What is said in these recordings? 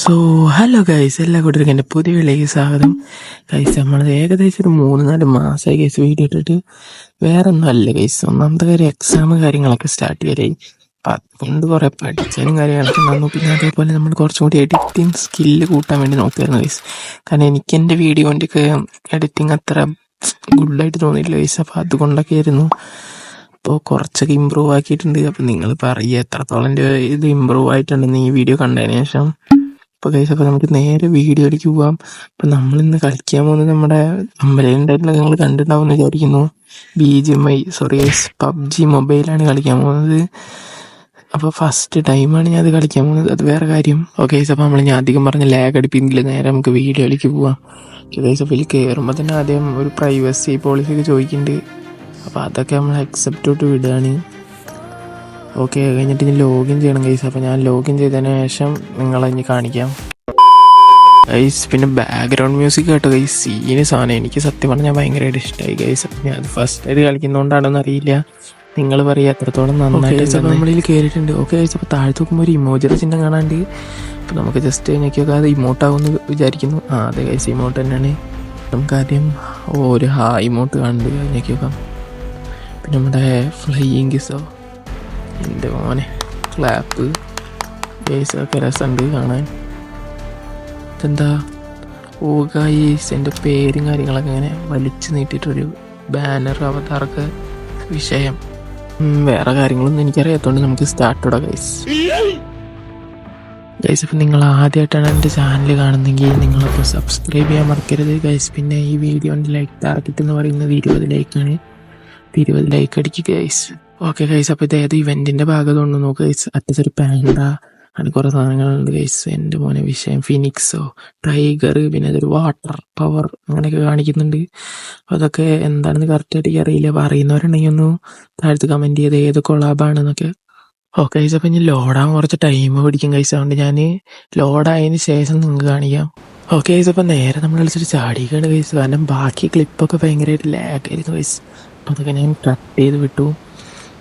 So hello guys എല്ലാ കൂട്ടർക്കും എന്റെ പുതിയ വീട്ടിലേക്ക് സ്വാഗതം. ഗൈസ് നമ്മൾ ഏകദേശം ഒരു മൂന്ന് നാല് മാസമായി ഗൈസ് വീഡിയോ ഇട്ടിട്ട്. വേറെ ഒന്നും അല്ല ഗൈസ് ഒന്നാമത്തെ കാര്യം എക്സാം കാര്യങ്ങളൊക്കെ സ്റ്റാർട്ട് ചെയ്യലായി അപ്പൊ അതുകൊണ്ട് കുറെ പഠിച്ചാലും കാര്യങ്ങളൊക്കെ വന്നു. പിന്നെ അതേപോലെ നമ്മൾ കുറച്ചും കൂടി എഡിറ്റിംഗ് സ്കില്ല് കൂട്ടാൻ വേണ്ടി നോക്കിയായിരുന്നു ഗൈസ് കാരണം എനിക്ക് എന്റെ വീഡിയോന്റെ ഒക്കെ എഡിറ്റിംഗ് അത്ര ഗുഡായിട്ട് തോന്നിയില്ല ഗൈസ് അപ്പോൾ അതുകൊണ്ടൊക്കെ ആയിരുന്നു. അപ്പോൾ കുറച്ചൊക്കെ ഇമ്പ്രൂവ് ആക്കിയിട്ടുണ്ട്. അപ്പം നിങ്ങൾ പറയുക എത്രത്തോളം ഇത് ഇമ്പ്രൂവ് ആയിട്ടുണ്ടെന്ന് ഈ വീഡിയോ കണ്ടതിന് ശേഷം. അപ്പോൾ ഗൈസ് അപ്പോൾ നമുക്ക് നേരെ വീഡിയോയിലേക്ക് പോവാം. ഇപ്പൊ നമ്മൾ ഇന്ന് കളിക്കാൻ പോകുന്നത് നമ്മുടെ അമ്പലുണ്ടായിട്ടുള്ള നിങ്ങൾ കണ്ടിട്ടുണ്ടാവുമെന്ന് വിചാരിക്കുന്നു. B G M I sorry PUBG മൊബൈലാണ് കളിക്കാൻ പോകുന്നത്. അപ്പോൾ ഫസ്റ്റ് ടൈമാണ് ഞാൻ അത് കളിക്കാൻ പോകുന്നത്. അത് വേറെ കാര്യം. ഓക്കെ അപ്പോൾ നമ്മൾ ഞാൻ അധികം പറഞ്ഞ ലാഗ് അടിപ്പിക്കില്ല നേരെ നമുക്ക് വീഡിയോയിലേക്ക് പോവാം. ഗൈസ് ഇതിൽ കയറുമ്പോൾ തന്നെ ആദ്യം ഒരു പ്രൈവസി പോളിസി ഒക്കെ ചോദിക്കുന്നുണ്ട്. അപ്പോൾ അതൊക്കെ നമ്മൾ അക്സെപ്റ്റ് തൊട്ട് വിടുകയാണ് ഓക്കെ കഴിഞ്ഞിട്ട് ഇനി ലോഗിൻ ചെയ്യണം ഗൈസ് അപ്പോൾ ഞാൻ ലോഗിൻ ചെയ്തതിന് ശേഷം നിങ്ങളെ ഇനി കാണിക്കാം. ഗൈസ് പിന്നെ ബാക്ക്ഗ്രൗണ്ട് മ്യൂസിക് കേട്ടോ ഗൈസ് സീന് സാധനം. എനിക്ക് സത്യം പറഞ്ഞാൽ ഭയങ്കരമായിട്ട് ഇഷ്ടമായി ഗൈസ് ഞാൻ ഫസ്റ്റ് ആയിട്ട് കളിക്കുന്നതുകൊണ്ടാണെന്ന് അറിയില്ല. നിങ്ങൾ പറയുക എത്രത്തോളം നന്നായിട്ട് നമ്മളിൽ കയറിയിട്ടുണ്ട് ഓക്കെ ഗൈസ് അപ്പോൾ താഴ്ത്തു നോക്കുമ്പോൾ ഒരു ഇമോജിയുടെ ചിഹ്നം കാണാണ്ട് അപ്പോൾ നമുക്ക് ജസ്റ്റ് ഞെക്കിയൊക്കെ അത് ഇമോട്ടാവുമെന്ന് വിചാരിക്കുന്നു. ആ അതെ ഗൈസ് ഇമോട്ട് തന്നെയാണ്. നമുക്ക് ആദ്യം ഓ ഒരു ഹാ ഇമോട്ട് കാണുന്നുണ്ട്. ഞെക്കിയൊക്കെ പിന്നെ നമ്മുടെ ഫ്ലൈയിങ് കിസോ എന്റെ മോനെ ക്ലാപ്പ് ഒക്കെ രസമുണ്ട് കാണാൻ. ഇതെന്താ? ഓ ഗൈസ് എന്റെ പേരും കാര്യങ്ങളൊക്കെ ഇങ്ങനെ വലിച്ചു നീട്ടിയിട്ടൊരു ബാനർ അവതാർക്ക് വിഷയം. വേറെ കാര്യങ്ങളൊന്നും എനിക്കറിയാത്തതുകൊണ്ട് നമുക്ക് സ്റ്റാർട്ട് ഇടാം ഗൈസ് ഗൈസ് ഇപ്പം നിങ്ങൾ ആദ്യമായിട്ടാണ് എന്റെ ചാനൽ കാണുന്നെങ്കിൽ നിങ്ങളപ്പോൾ സബ്സ്ക്രൈബ് ചെയ്യാൻ മറക്കരുത് ഗൈസ് പിന്നെ ഈ വീഡിയോന്റെ ലൈക്ക് ടാർഗറ്റ് എന്ന് പറയുന്നത് ഇരുപത് ലൈക്കാണ് ഇരുപത് ലൈക്ക് അടിക്കുക ഗൈസ് ഓക്കെ ഗൈസ് അപ്പോൾ ഇതായത് ഇവന്റിന്റെ ഭാഗം തോന്നുന്നു നോക്ക് ഗൈസ് അറ്റത്തൊരു പാൻഡ അങ്ങനെ കുറേ സാധനങ്ങളുണ്ട് ഗൈസ് എന്റെ മോനെ വിഷയം ഫിനിക്സോ ടൈഗർ പിന്നെ അതൊരു വാട്ടർ പവർ അങ്ങനെയൊക്കെ കാണിക്കുന്നുണ്ട്. അപ്പോൾ അതൊക്കെ എന്താണെന്ന് കറക്റ്റായിട്ട് എനിക്ക് അറിയില്ല. അപ്പോൾ അറിയുന്നവരുണ്ടെങ്കിൽ ഒന്ന് താഴത്ത് കമന്റ് ചെയ്ത് ഏത് കൊളാബാണെന്നൊക്കെ ഓക്കെ ഗൈസ് അപ്പോൾ ഇനി ലോഡാകാൻ കുറച്ച് ടൈം പിടിക്കും ഗൈസ് അതുകൊണ്ട് ഞാൻ ലോഡായതിന് ശേഷം നിങ്ങൾക്ക് കാണിക്കാം. ഓക്കെ ഗൈസ് അപ്പോൾ നേരെ നമ്മൾ വിളിച്ചിട്ട് ചാടിക്കാണ് ഗൈസ് കാരണം ബാക്കി ക്ലിപ്പൊക്കെ ഭയങ്കരമായിട്ട് ലാഗ് ആയിരുന്നു ഗൈസ് അപ്പോൾ അതൊക്കെ ഞാൻ കട്ട് ചെയ്ത് വിട്ടു.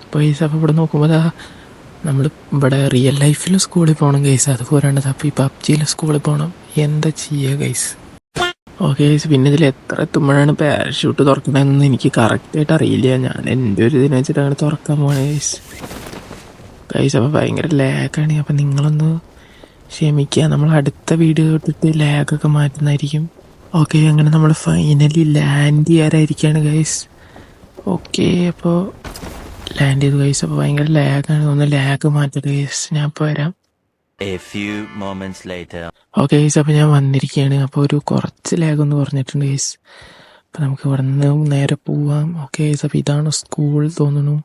അപ്പോൾ ഈ ഇവിടെ നോക്കുമ്പോൾ അതാ നമ്മൾ ഇവിടെ റിയൽ ലൈഫിൽ സ്കൂളിൽ പോകണം ഗൈസ് അത് പോരാണ്ടത് അപ്പോൾ ഈ പബ്ജിയിൽ സ്കൂളിൽ പോകണം എന്താ ചെയ്യുക ഗൈസ് ഓക്കെ ഗൈസ് പിന്നെ ഇതിൽ എത്ര എത്തുമ്പോഴാണ് പാരഷൂട്ട് തുറക്കണമെന്ന് എനിക്ക് കറക്റ്റായിട്ട് അറിയില്ല. ഞാൻ എന്റെ ഒരു ഇതിനെ വെച്ചിട്ട് അങ്ങനെ തുറക്കാൻ പോകണേ ഗൈസ് ഗൈസ് അപ്പോൾ ഭയങ്കര ലാഗാണ് അപ്പം നിങ്ങളൊന്ന് ക്ഷമിക്കുക നമ്മൾ അടുത്ത വീഡിയോ തൊട്ടിട്ട് ലാഗൊക്കെ മാറ്റുന്നതായിരിക്കും. ഓക്കെ അങ്ങനെ നമ്മൾ ഫൈനലി ലാൻഡ് ചെയ്യാറായിരിക്കുകയാണ് ഗൈസ് ഓക്കെ അപ്പോൾ ലാൻഡ് ചെയ്തു. ഗൈസ് അപ്പോൾ ഭയങ്കര ലാഗാണ് ഒന്ന് ലാഗ് മാറ്റരുത് ഗൈസ് ഞാൻ ഇപ്പോൾ വരാം. A few moments later. Okay guys അപ്പോൾ ഞാൻ വന്നിരിക്കുകയാണ് അപ്പോൾ ഒരു കുറച്ച് ലാഗ് ഒന്ന് പറഞ്ഞിട്ടുണ്ട് ഗൈസ് അപ്പോൾ നമുക്ക് ഇവിടെ നിന്ന് നേരെ പോവാം. ഓക്കെ ഗൈസ് അപ്പോൾ ഇതാണ് സ്കൂൾ തോന്നുന്നു.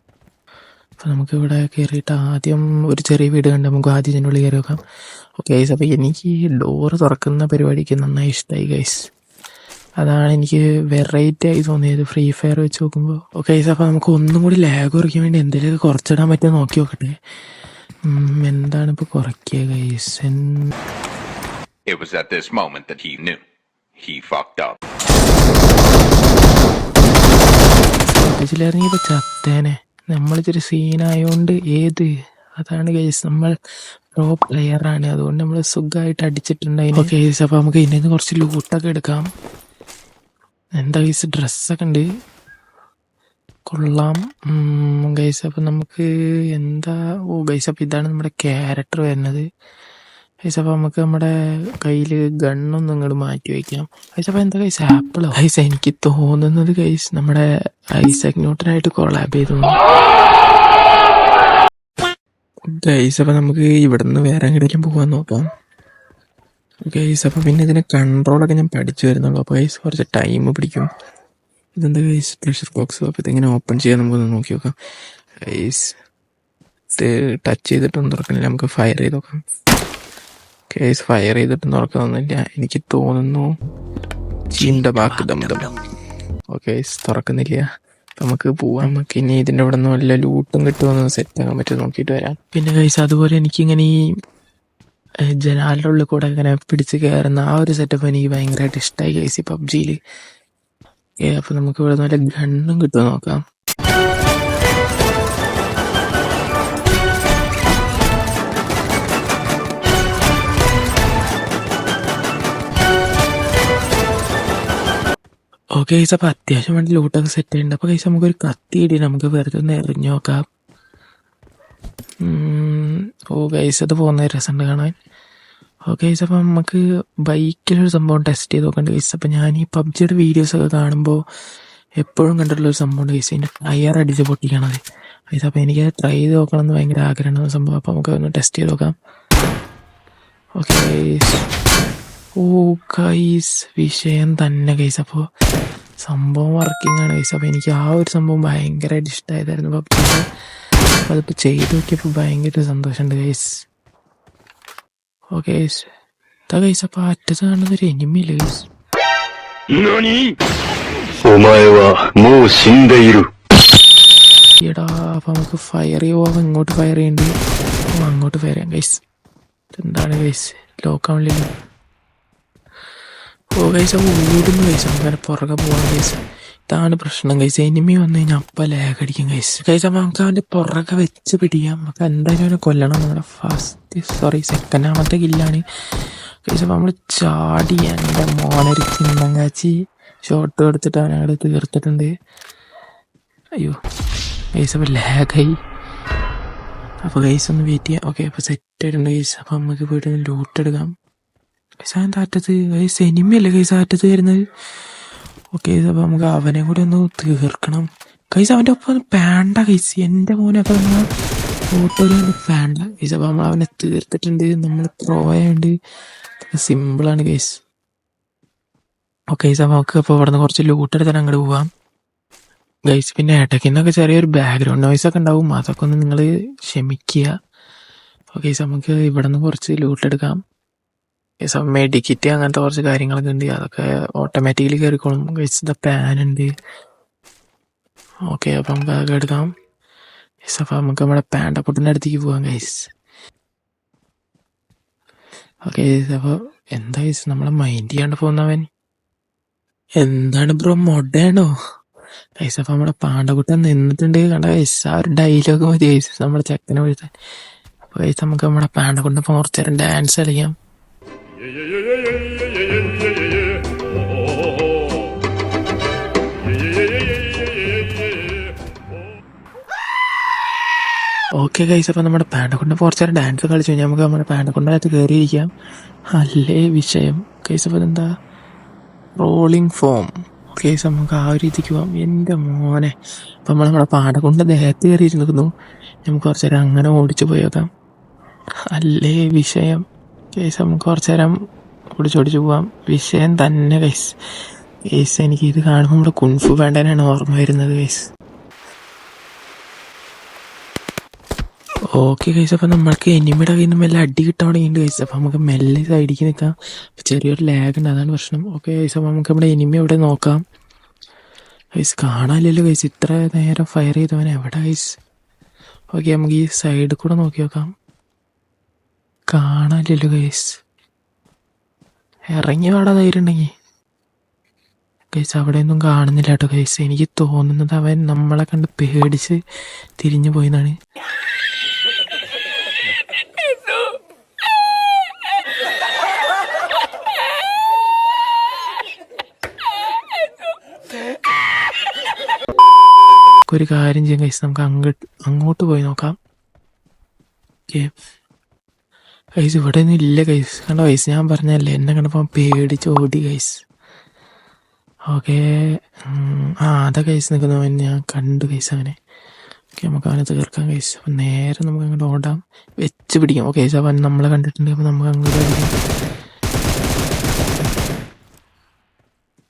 അപ്പോൾ നമുക്ക് ഇവിടെ കയറിയിട്ട് ആദ്യം ഒരു ചെറിയ വീട് കണ്ട് നമുക്ക് ആദ്യം ഇതിനുള്ളിൽ കയറി നോക്കാം. ഓക്കെ ഗൈസ് അപ്പോൾ എനിക്ക് ഡോറ് തുറക്കുന്ന പരിപാടിക്ക് നന്നായി ഇഷ്ടമായി ഗൈസ് അതാണ് എനിക്ക് വെറൈറ്റി ആയി തോന്നിയത്. ഫ്രീ ഫയർ വെച്ച് നോക്കുമ്പോൾ ഓക്കെ ഗൈസ് അപ്പോൾ നമുക്ക് ഒന്നും കൂടി ലാഗ് കുറയ്ക്കാൻ വേണ്ടി എന്തെങ്കിലുമൊക്കെ കുറച്ചിടാൻ പറ്റുമോ നോക്കി നോക്കട്ടെ. എന്താണ് ഇപ്പോൾ കുറയ്ക്കുക guys It was at this moment that he knew. He fucked up. ചത്തേനെ. നമ്മൾ ഇച്ചിരി സീനായോണ്ട് ഏത്? അതാണ് കേസ് നമ്മൾ പ്രോ പ്ലെയർ ആണ്. അതുകൊണ്ട് നമ്മൾ സുഖമായിട്ട് അടിച്ചിട്ടുണ്ടായിരുന്നു കേസ് അപ്പൊ നമുക്ക് ഇതിൽ നിന്ന് കുറച്ച് ലൂട്ടൊക്കെ എടുക്കാം. എന്താ ഗൈസ് ഡ്രസ്സൊക്കെ ഉണ്ട്. കൊള്ളാം. ഗൈസ് അപ്പൊ നമുക്ക് എന്താ? ഓ ഗൈസ് അപ്പൊ ഇതാണ് നമ്മുടെ ക്യാരക്ടർ വരുന്നത്. ഗൈസ് അപ്പൊ നമുക്ക് നമ്മുടെ കയ്യിൽ ഗണ്ണൊന്നും ഇങ്ങോട്ട് മാറ്റി വയ്ക്കാം ഗൈസ് അപ്പൊ എന്താ ഗൈസ് ആപ്പിളോ? ഗൈസ് എനിക്ക് തോന്നുന്നത് ഗൈസ് നമ്മുടെ ഐസക് ന്യൂട്ടനായിട്ട് കൊളാബ് ചെയ്തു ഗൈസ് അപ്പൊ നമുക്ക് ഇവിടുന്ന് വേറെ എങ്ങനെയും പോകാൻ നോക്കാം. ഗൈസ് അപ്പോൾ പിന്നെ ഇതിന്റെ കൺട്രോളൊക്കെ ഞാൻ പഠിച്ചു വരുന്നുള്ളൂ. അപ്പോൾ ഗൈസ് കുറച്ച് ടൈം പിടിക്കും. ഇതെന്താ ഗൈസ് പ്രഷർ ബോക്സ് അപ്പോൾ ഇതിങ്ങനെ ഓപ്പൺ ചെയ്യാൻ നമുക്കൊന്ന് നോക്കി നോക്കാം. ഗൈസ് ഇത് ടച്ച് ചെയ്തിട്ടൊന്നും തുറക്കുന്നില്ല നമുക്ക് ഫയർ ചെയ്ത് നോക്കാം. ഗൈസ് ഫയർ ചെയ്തിട്ടൊന്നും തുറക്കുന്നൊന്നുമില്ല എനിക്ക് തോന്നുന്നു ചീണ്ട ബാക്ക് ദം ദം. ഓക്കെ തുറക്കുന്നില്ല. നമുക്ക് പോവാം. നമുക്ക് ഇനി ഇതിന്റെ ഇവിടെ നിന്ന് വല്ല ലൂട്ടും കിട്ടുമെന്ന് സെറ്റ് ആക്കാൻ പറ്റും നോക്കിയിട്ട് വരാം. പിന്നെ ഗൈസ് അതുപോലെ എനിക്കിങ്ങനെ ഈ ജനാലിന്റെ ഉള്ളിൽ കൂടെ ഇങ്ങനെ പിടിച്ച് കയറുന്ന ആ ഒരു സെറ്റപ്പ് എനിക്ക് ഭയങ്കരമായിട്ട് ഇഷ്ടമായി കേസി പബ്ജിയിൽ അപ്പോൾ നമുക്ക് ഇവിടെ നല്ല ഗണ്ണും കിട്ടുമോ നോക്കാം. ഓക്കെ കൈസ് അപ്പോൾ അത്യാവശ്യം വേണ്ടി ലൂട്ടൊക്കെ സെറ്റ് ചെയ്യുന്നുണ്ട് അപ്പോൾ കൈസ് നമുക്കൊരു കത്തി ഇടി നമുക്ക് വെറുതെ ഒന്ന് എറിഞ്ഞു നോക്കാം. ഓ ഗൈസ് അത് പോകുന്ന രസമുണ്ട് കാണാൻ. ഓ ഗൈസ് അപ്പം നമുക്ക് ബൈക്കിലൊരു സംഭവം ടെസ്റ്റ് ചെയ്ത് നോക്കണ്ട ഗൈസ് അപ്പം ഞാൻ ഈ പബ്ജിയുടെ വീഡിയോസൊക്കെ കാണുമ്പോൾ എപ്പോഴും കണ്ടിട്ടുള്ള ഒരു സംഭവമുണ്ട് ഗൈസ് അതിന്റെ ടയർ അടിച്ച് പൊട്ടിക്കണത്. ഗൈസ് അപ്പം എനിക്ക് ട്രൈ ചെയ്ത് നോക്കണം എന്ന് ഭയങ്കര ആഗ്രഹമാണ് സംഭവം. അപ്പം നമുക്ക് ഒന്ന് ടെസ്റ്റ് ചെയ്ത് നോക്കാം. ഓക്കെ ഗൈസ് ഓ ഗൈസ് വിഷയം തന്നെ ഗൈസ് അപ്പോൾ സംഭവം വർക്കിംഗ് ആണ് ഗൈസ് അപ്പോൾ എനിക്ക് ആ ഒരു സംഭവം ഭയങ്കരമായിട്ട് ഇഷ്ടമായതായിരുന്നു പബ്ജിയിൽ അപ്പോൾ അതിപ്പോൾ ചെയ്ത് നോക്കിയപ്പോൾ ഭയങ്കര സന്തോഷമുണ്ട് ഗൈസ് ഓക്കെ ഗൈസ് ഇതാ ഗൈസ് അപ്പോൾ അറ്റത്ത് കാണുന്നത് ഒരു എനിമിയില്ല ഗൈസ് 何お前はもう死んでいる。 എടാ അപ്പോൾ നമുക്ക് ഫയർ ചെയ്യുമ്പോൾ ഇങ്ങോട്ട് ഫയർ ചെയ്യുന്നുണ്ട് അപ്പോൾ അങ്ങോട്ട് ഫയർ ചെയ്യാം ഗൈസ് എന്താണ് ഗൈസ് ലോക്കാവില്ല ഓ ഗൈസ് അപ്പോൾ ഓടുന്നു ഗൈസ് അങ്ങനെ പുറകെ പോകാൻ ഗൈസ് ഇതാണ് പ്രശ്നം കൈസ് എനിമി വന്നു കഴിഞ്ഞാൽ അപ്പം ലേഖടിക്കും അടിക്കും ഗൈസ് ഗൈസ് അപ്പോൾ നമുക്ക് അവന്റെ പുറകെ വെച്ച് പിടിക്കാം. നമുക്ക് എന്തായാലും അവനെ കൊല്ലണം നമ്മുടെ ഫസ്റ്റ് സോറി സെക്കൻഡാമത്തെ കില്ലാണ് ഗൈസ് അപ്പോൾ നമ്മൾ ചാടി എന്റെ മോനൊരു ചിന്നങ്ങാച്ചി ഷോട്ട് അവനെ അവനവിടെ തീർത്തിട്ടുണ്ട്. അയ്യോ ഗൈസ് അപ്പം ലേഖായി അപ്പോൾ ഗൈസ് ഒന്ന് വെയിറ്റ് ചെയ്യാം. ഓക്കെ അപ്പോൾ സെറ്റ് ആയിട്ടുണ്ട് കൈസ് അപ്പം നമുക്ക് പോയിട്ട് ലൂട്ട് എടുക്കാം. ഗൈസ് അതിന്റെ അറ്റത്ത്? കൈസ് എനിമയല്ലേ ഗൈസ് അറ്റത്ത് വരുന്നത്? ഓക്കെ അപ്പോൾ നമുക്ക് അവനെ കൂടി ഒന്ന് തീർക്കണം. ഗൈസ് അവന്റെ ഒപ്പം പാണ്ട ഗൈസ് എന്റെ മോനെ അപ്പോൾ നമ്മൾ ഫോട്ടോയിൽ പാണ്ട. ഗൈസ് അപ്പോൾ നമ്മൾ അവനെ തീർത്തിട്ടുണ്ട്. നമ്മൾ പ്രോ ആയതുകൊണ്ട് സിമ്പിളാണ് ഗൈസ് ഓക്കെ ഗൈസ് അപ്പോൾ നമുക്ക് അപ്പോൾ ഇവിടുന്ന് കുറച്ച് ലൂട്ട് എടുത്തിട്ട് അങ്ങോട്ട് പോവാം. ഗൈസ് പിന്നെ ഇടയ്ക്കുന്നൊക്കെ ചെറിയൊരു ബാക്ക്ഗ്രൗണ്ട് നോയ്സ് ഒക്കെ ഉണ്ടാവും. അതൊക്കെ ഒന്ന് നിങ്ങൾ ക്ഷമിക്കുക. ഓക്കെ നമുക്ക് ഇവിടെ നിന്ന് കുറച്ച് ലൂട്ട് എടുക്കാം. ഗൈസ് അപ്പം മെഡിക്കിറ്റ് അങ്ങനത്തെ കുറച്ച് കാര്യങ്ങളൊക്കെ ഉണ്ട്. അതൊക്കെ ഓട്ടോമാറ്റിക്കലി കയറിക്കോളും. ഗൈസ് ദ പാൻ ഉണ്ട്. ഓക്കെ അപ്പം നമുക്ക് അതൊക്കെ എടുക്കാം. ഗൈസ് അപ്പം നമുക്ക് നമ്മുടെ പാണ്ടപ്പൊട്ടിന്റെ അടുത്തേക്ക് പോകാം ഗൈസ് ഓക്കെ അപ്പോൾ എന്താ ഗൈസ് നമ്മളെ മൈൻഡ് ചെയ്യാണ്ട് പോകുന്നവൻ? എന്താണ് ബ്രോ മൊഡേണോ ഗൈസ് അപ്പം നമ്മുടെ പാണ്ടക്കുട്ടൻ നിന്നിട്ടുണ്ട്. കണ്ട ഗൈസ് ആ ഒരു ഡയലോഗ് മതി ഗൈസ് നമ്മുടെ ചെക്കനെ വിളിച്ചാൽ അപ്പോൾ ഗൈസ് നമുക്ക് നമ്മുടെ പാണ്ടക്കുട്ടൻ ഇപ്പം കുറച്ച് നേരം ഡാൻസ് കളിക്കാം. ഓക്കെ ഗൈസ് അപ്പം നമ്മുടെ പാണ്ടക്കുട്ടൻ കുറച്ച് നേരം ഡാൻസ് കളിച്ചു. കഴിഞ്ഞാൽ നമുക്ക് നമ്മുടെ പാണ്ടക്കുട്ടനകത്ത് കയറിയിരിക്കാം അല്ലേ വിഷയം. ഗൈസ് അപ്പം എന്താ റോളിംഗ് ഫോം കേസ് നമുക്ക് ആ ഒരു രീതിക്ക് പോവാം. എന്റെ മോനെ. അപ്പം നമ്മൾ നമ്മുടെ പാടകൊണ്ട് ദേഹത്ത് കയറി നിൽക്കുന്നു നമുക്ക് കുറച്ച് നേരം അങ്ങനെ ഓടിച്ചു പോയേക്കാം അല്ലേ വിഷയം. കേസ് നമുക്ക് കുറച്ച് നേരം ഓടിച്ചോടിച്ച് പോവാം. വിഷയം തന്നെ കേസ് കേസ് എനിക്ക് ഇത് കാണുമ്പോൾ നമ്മുടെ കുൻഫു വേണ്ടനാണ് ഓർമ്മ വരുന്നത് കേസ് ഓക്കെ കൈസ് അപ്പം നമ്മൾക്ക് എനിമിയുടെ കയ്യിൽ നിന്ന് മെല്ലെ അടി കിട്ടാൻ തുടങ്ങിയിട്ട് കൈസ് അപ്പം നമുക്ക് മെല്ലെ സൈഡിലേക്ക് നിൽക്കാം. ചെറിയൊരു ലാഗ് ഉണ്ട് അതാണ് പ്രശ്നം. ഓക്കെ കൈസ് അപ്പം നമുക്ക് നമ്മുടെ എനിമി എവിടെ നോക്കാം. കൈസ് കാണാനില്ലല്ലോ കൈസ് ഇത്ര നേരം ഫയർ ചെയ്തവൻ എവിടെ കൈസ് ഓക്കെ നമുക്ക് ഈ സൈഡിൽ കൂടെ നോക്കി നോക്കാം. കാണാനില്ലല്ലോ ഗൈസ് ഇറങ്ങി വാടാ ധൈര്യം ഉണ്ടെങ്കിൽ അവിടെ അവിടെയൊന്നും കാണുന്നില്ല കേട്ടോ ഗൈസ് എനിക്ക് തോന്നുന്നത് അവൻ നമ്മളെ കണ്ട് പേടിച്ച് തിരിഞ്ഞു പോയെന്നാണ്. ഒരു കാര്യം ചെയ്യാം ഗൈസ് നമുക്ക് അങ്ങോട്ട് അങ്ങോട്ട് പോയി നോക്കാം. ഓക്കെ കൈസ് ഇവിടെ ഒന്നും ഇല്ല കൈസ് കണ്ടോ കൈസ് ഞാൻ പറഞ്ഞല്ലേ എന്നെ കണ്ടപ്പോൾ പേടിച്ച് ഓടി കൈസ് ഓക്കെ ആ അതാ കൈസ് നിൽക്കുന്നവൻ ഞാൻ കണ്ടു കൈസ് അവനെ. ഓക്കെ നമുക്ക് അവനെ തീർക്കാം കൈസ് അപ്പം നേരെ നമുക്ക് അങ്ങോട്ട് ഓടാം. വെച്ച് പിടിക്കാം. ഓക്കെ കൈസ് അവൻ നമ്മളെ കണ്ടിട്ടുണ്ട് അപ്പം നമുക്ക് അങ്ങോട്ട് പിടിക്കാം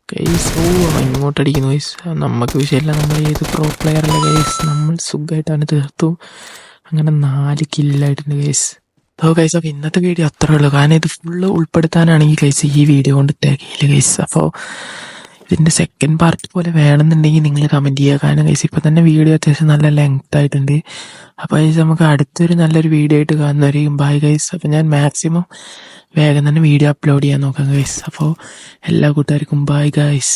ഗൈസ് ഓ ഇങ്ങോട്ട് അടിക്കുന്നു ഗൈസ് നമുക്ക് വിഷയമില്ല നമ്മൾ ഏത് പ്രോ പ്ലെയർ അല്ല ഗൈസ് നമ്മൾ സുഖമായിട്ട് അവനെ തീർത്തു. അങ്ങനെ നാല് കില്ലായിട്ടുണ്ട് ഗൈസ് ഓ ഗൈസ് അപ്പോൾ ഇന്നത്തെ വീഡിയോ അത്രേ ഉള്ളൂ. കാരണം ഇത് ഫുള്ള് ഉൾപ്പെടുത്താനാണെങ്കിൽ ഗൈസ് ഈ വീഡിയോ കൊണ്ട് തികയില്ല ഗൈസ് അപ്പോൾ ഇതിന്റെ സെക്കൻഡ് പാർട്ട് പോലെ വേണമെന്നുണ്ടെങ്കിൽ നിങ്ങൾ കമന്റ് ചെയ്യുക. കാരണം ഗൈസ് ഇപ്പോൾ തന്നെ വീഡിയോ അത്യാവശ്യം നല്ല ലെങ്ത് ആയിട്ടുണ്ട്. അപ്പോൾ ഗൈസ് നമുക്ക് അടുത്തൊരു നല്ലൊരു വീഡിയോ ആയിട്ട് കാണുന്നവരെയും ബൈ ഗൈസ് അപ്പോൾ ഞാൻ മാക്സിമം വേഗം തന്നെ വീഡിയോ അപ്ലോഡ് ചെയ്യാൻ നോക്കാം ഗൈസ് അപ്പോൾ എല്ലാ കൂട്ടുകാർക്കും ബൈ ഗൈസ്